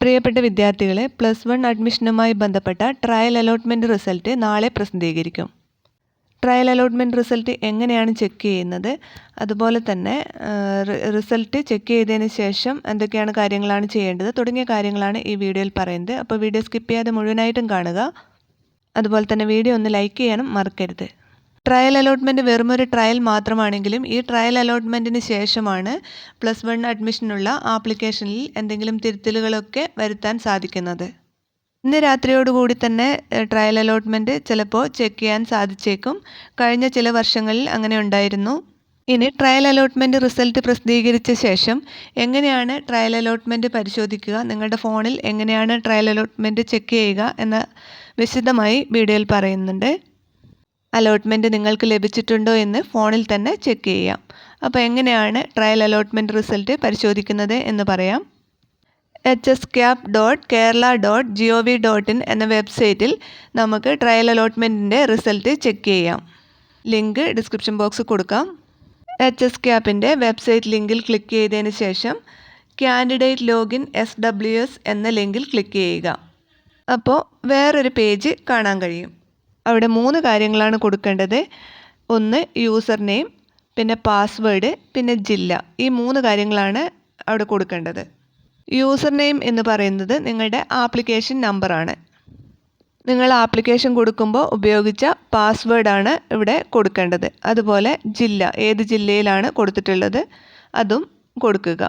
പ്രിയപ്പെട്ട വിദ്യാർത്ഥികളെ plus one അഡ്മിഷനുമായി ബന്ധപ്പെട്ട ട്രയൽ അലോട്ട്മെന്റ് റിസൾട്ട് നാളെ പ്രസിദ്ധീകരിക്കും. ട്രയൽ അലോട്ട്മെന്റ് റിസൾട്ട് എങ്ങനെയാണ് ചെക്ക് ചെയ്യുന്നത്? അതുപോലെ തന്നെ റിസൾട്ട് ചെക്ക് ചെയ്തതിന് ശേഷം എന്തൊക്കെയാണ് കാര്യങ്ങളാണ് ചെയ്യേണ്ടത്? തുടങ്ങിയ കാര്യങ്ങളാണ് ഈ വീഡിയോയിൽ പറയുന്നത്. അപ്പോൾ വീഡിയോ സ്കിപ്പ് ചെയ്യാതെ മുഴുവനായിട്ടും കാണുക. അതുപോലെ തന്നെ വീഡിയോ ഒന്ന് ലൈക്ക് ചെയ്യാനും മറക്കരുത്. ട്രയൽ അലോട്ട്മെന്റ് വെറുമൊരു ട്രയൽ മാത്രമാണെങ്കിലും ഈ ട്രയൽ അലോട്ട്മെന്റിന് ശേഷമാണ് പ്ലസ് വൺ അഡ്മിഷനുള്ള ആപ്ലിക്കേഷനിൽ എന്തെങ്കിലും തിരുത്തലുകളൊക്കെ വരുത്താൻ സാധിക്കുന്നത്. ഇന്ന് രാത്രിയോടുകൂടി തന്നെ ട്രയൽ അലോട്ട്മെന്റ് ചിലപ്പോൾ ചെക്ക് ചെയ്യാൻ സാധിച്ചേക്കും. കഴിഞ്ഞ ചില വർഷങ്ങളിൽ അങ്ങനെ ഉണ്ടായിരുന്നു. ഇനി ട്രയൽ അലോട്ട്മെന്റ് റിസൾട്ട് പ്രസിദ്ധീകരിച്ച ശേഷം എങ്ങനെയാണ് ട്രയൽ അലോട്ട്മെന്റ് പരിശോധിക്കുക നിങ്ങളുടെ ഫോണിൽ എങ്ങനെയാണ് ട്രയൽ അലോട്ട്മെന്റ് ചെക്ക് ചെയ്യുക എന്ന വിശദമായി വീഡിയോയിൽ പറയുന്നുണ്ട്. അലോട്ട്മെന്റ് നിങ്ങൾക്ക് ലഭിച്ചിട്ടുണ്ടോ എന്ന് ഫോണിൽ തന്നെ ചെക്ക് ചെയ്യാം. അപ്പോൾ എങ്ങനെയാണ് ട്രയൽ അലോട്ട്മെന്റ് റിസൾട്ട് പരിശോധിക്കുന്നത് എന്ന് പറയാം. H S cap dot Kerala dot G O V dot in എന്ന വെബ്സൈറ്റിൽ നമുക്ക് ട്രയൽ അലോട്ട്മെന്റിന്റെ റിസൾട്ട് ചെക്ക് ചെയ്യാം. ലിങ്ക് ഡിസ്ക്രിപ്ഷൻ ബോക്സ് കൊടുക്കാം. എച്ച് എസ് ക്യാപ്പിന്റെ വെബ്സൈറ്റ് ലിങ്കിൽ ക്ലിക്ക് ചെയ്തതിന് ശേഷം candidate login S W S എന്ന ലിങ്കിൽ ക്ലിക്ക് ചെയ്യുക. അപ്പോൾ വേറൊരു പേജ് കാണാൻ കഴിയും. അവിടെ മൂന്ന് കാര്യങ്ങളാണ് കൊടുക്കേണ്ടത്. ഒന്ന് യൂസർ നെയിം പിന്നെ പാസ്വേഡ് പിന്നെ ജില്ല. ഈ മൂന്ന് കാര്യങ്ങളാണ് അവിടെ കൊടുക്കേണ്ടത്. യൂസർ നെയിം എന്ന് പറയുന്നത് നിങ്ങളുടെ ആപ്ലിക്കേഷൻ നമ്പറാണ് നിങ്ങൾ ആപ്ലിക്കേഷൻ കൊടുക്കുമ്പോൾ ഉപയോഗിച്ച പാസ്വേഡാണ് ഇവിടെ കൊടുക്കേണ്ടത്. അതുപോലെ ജില്ല ഏത് ജില്ലയിലാണ് കൊടുത്തിട്ടുള്ളത് അതും കൊടുക്കുക.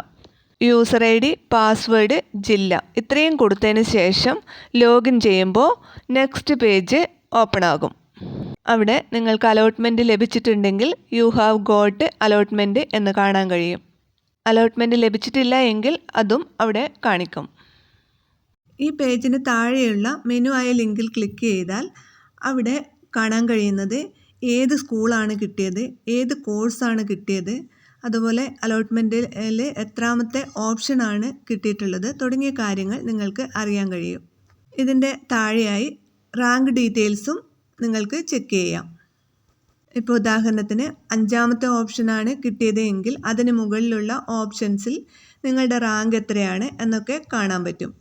യൂസർ ഐ ഡി പാസ്വേഡ് ജില്ല. ഇത്രയും കൊടുത്തതിന് ശേഷം ലോഗിൻ ചെയ്യുമ്പോൾ നെക്സ്റ്റ് പേജ് ഓപ്പൺ ആകും അവിടെ നിങ്ങൾക്ക് അലോട്ട്മെന്റ് ലഭിച്ചിട്ടുണ്ടെങ്കിൽ യു ഹാവ് ഗോട്ട് അലോട്ട്മെന്റ് എന്ന് കാണാൻ കഴിയും. അലോട്ട്മെന്റ് ലഭിച്ചിട്ടില്ല എങ്കിൽ അതും അവിടെ കാണിക്കും. ഈ പേജിന് താഴെയുള്ള മെനു ആയ ലിങ്കിൽ ക്ലിക്ക് ചെയ്താൽ അവിടെ കാണാൻ കഴിയുന്നത് ഏത് സ്കൂളാണ് കിട്ടിയത് ഏത് കോഴ്സാണ് കിട്ടിയത് അതുപോലെ അലോട്ട്മെന്റിൽ എത്രാമത്തെ ഓപ്ഷനാണ് കിട്ടിയിട്ടുള്ളത് തുടങ്ങിയ കാര്യങ്ങൾ നിങ്ങൾക്ക് അറിയാൻ കഴിയും. ഇതിന്റെ താഴെയായി റാങ്ക് ഡീറ്റെയിൽസും നിങ്ങൾക്ക് ചെക്ക് ചെയ്യാം. ഇപ്പോൾ ഉദാഹരണത്തിന് അഞ്ചാമത്തെ ഓപ്ഷനാണ് കിട്ടിയത് എങ്കിൽ അതിന് മുകളിലുള്ള ഓപ്ഷൻസിൽ നിങ്ങളുടെ റാങ്ക് എത്രയാണ് എന്നൊക്കെ കാണാൻ പറ്റും.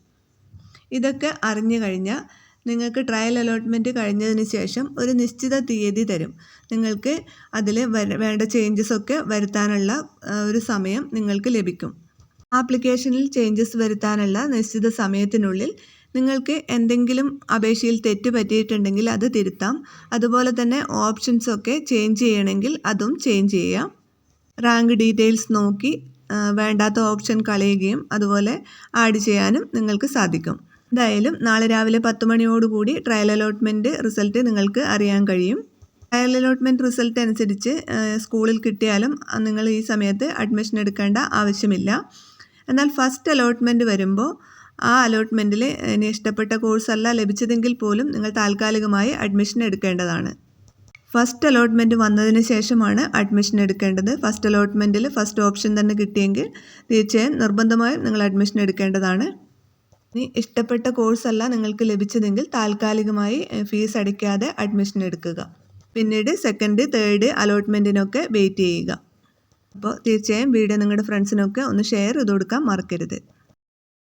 ഇതൊക്കെ അറിഞ്ഞു കഴിഞ്ഞാൽ നിങ്ങൾക്ക് ട്രയൽ അലോട്ട്മെന്റ് കഴിഞ്ഞതിന് ശേഷം ഒരു നിശ്ചിത തീയതി തരും. നിങ്ങൾക്ക് അതിൽ വേണ്ട ചേഞ്ചസ് ഒക്കെ വരുത്താനുള്ള ഒരു സമയം നിങ്ങൾക്ക് ലഭിക്കും. ആപ്ലിക്കേഷനിൽ ചേഞ്ചസ് വരുത്താനുള്ള നിശ്ചിത സമയത്തിനുള്ളിൽ നിങ്ങൾക്ക് എന്തെങ്കിലും അപേക്ഷയിൽ തെറ്റ് പറ്റിയിട്ടുണ്ടെങ്കിൽ അത് തിരുത്താം. അതുപോലെ തന്നെ ഓപ്ഷൻസൊക്കെ ചേഞ്ച് ചെയ്യണമെങ്കിൽ അതും ചേഞ്ച് ചെയ്യാം. റാങ്ക് ഡീറ്റെയിൽസ് നോക്കി വേണ്ടാത്ത ഓപ്ഷൻ കളയുകയും അതുപോലെ ആഡ് ചെയ്യാനും നിങ്ങൾക്ക് സാധിക്കും. എന്തായാലും നാളെ രാവിലെ പത്ത് മണിയോടുകൂടി ട്രയൽ അലോട്ട്മെന്റ് റിസൾട്ട് നിങ്ങൾക്ക് അറിയാൻ കഴിയും. ട്രയൽ അലോട്ട്മെന്റ് റിസൾട്ട് അനുസരിച്ച് സ്കൂളിൽ കിട്ടിയാലും നിങ്ങൾ ഈ സമയത്ത് അഡ്മിഷൻ എടുക്കേണ്ട ആവശ്യമില്ല. എന്നാൽ ഫസ്റ്റ് അലോട്ട്മെന്റ് വരുമ്പോൾ ആ അലോട്ട്മെന്റിൽ ഇനി ഇഷ്ടപ്പെട്ട കോഴ്സല്ല ലഭിച്ചതെങ്കിൽ പോലും നിങ്ങൾ താൽക്കാലികമായി അഡ്മിഷൻ എടുക്കേണ്ടതാണ്. ഫസ്റ്റ് അലോട്ട്മെന്റ് വന്നതിന് ശേഷമാണ് അഡ്മിഷൻ എടുക്കേണ്ടത്. ഫസ്റ്റ് അലോട്ട്മെന്റിൽ ഫസ്റ്റ് ഓപ്ഷൻ തന്നെ കിട്ടിയെങ്കിൽ തീർച്ചയായും നിർബന്ധമായും നിങ്ങൾ അഡ്മിഷൻ എടുക്കേണ്ടതാണ്. ഇനി ഇഷ്ടപ്പെട്ട കോഴ്സല്ല നിങ്ങൾക്ക് ലഭിച്ചതെങ്കിൽ താൽക്കാലികമായി ഫീസ് അടയ്ക്കാതെ അഡ്മിഷൻ എടുക്കുക. പിന്നീട് സെക്കൻഡ് തേർഡ് അലോട്ട്മെന്റിനൊക്കെ വെയിറ്റ് ചെയ്യുക. അപ്പോൾ തീർച്ചയായും വീഡിയോ നിങ്ങളുടെ ഫ്രണ്ട്സിനൊക്കെ ഒന്ന് ഷെയർ ചെയ്ത് കൊടുക്കാൻ മറക്കരുത്.